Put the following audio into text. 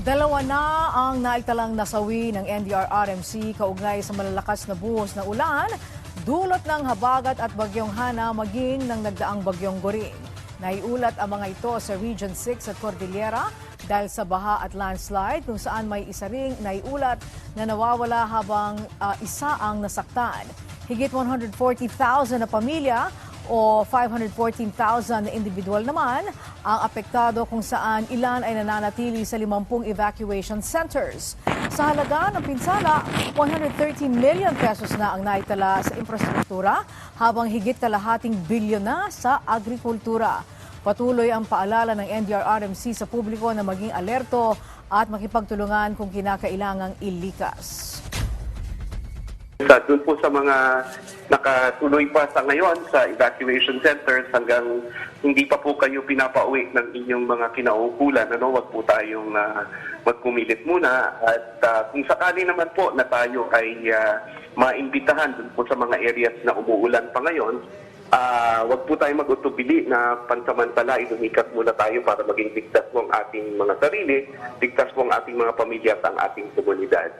Dalawa na ang naitalang nasawi ng NDR-RMC kaugnay sa malalakas na buhos na ulan, dulot ng habagat at bagyong Hana maging ng nagdaang bagyong Goring. Naiulat ang mga ito sa Region 6 at Cordillera dahil sa baha at landslide kung saan may isa ring naiulat na nawawala habang ah, isa ang nasaktan. Higit 140,000 na pamilya o 514,000 na individual naman ang apektado kung saan ilan ay nananatili sa 50 evacuation centers. Sa halaga ng pinsala, 130 million pesos na ang naitala sa infrastruktura habang higit kalahating bilyon na sa agrikultura. Patuloy ang paalala ng NDR-RMC sa publiko na maging alerto at makipagtulungan kung kinakailangang ilikas. Sa doon po sa mga nakatuloy pa sa ngayon sa evacuation centers hanggang hindi pa po kayo pinapauwi ng inyong mga kinaukulan, ano, wag po tayong uh, magkumilit muna. At ah, kung sakali naman po na tayo ay ah, maimbitahan doon po sa mga areas na umuulan pa ngayon, ah wag po tayo mag-utubili na pansamantala ilumikat muna tayo para maging ligtas po ang ating mga sarili, ligtas po ang ating mga pamilya at ang ating komunidad.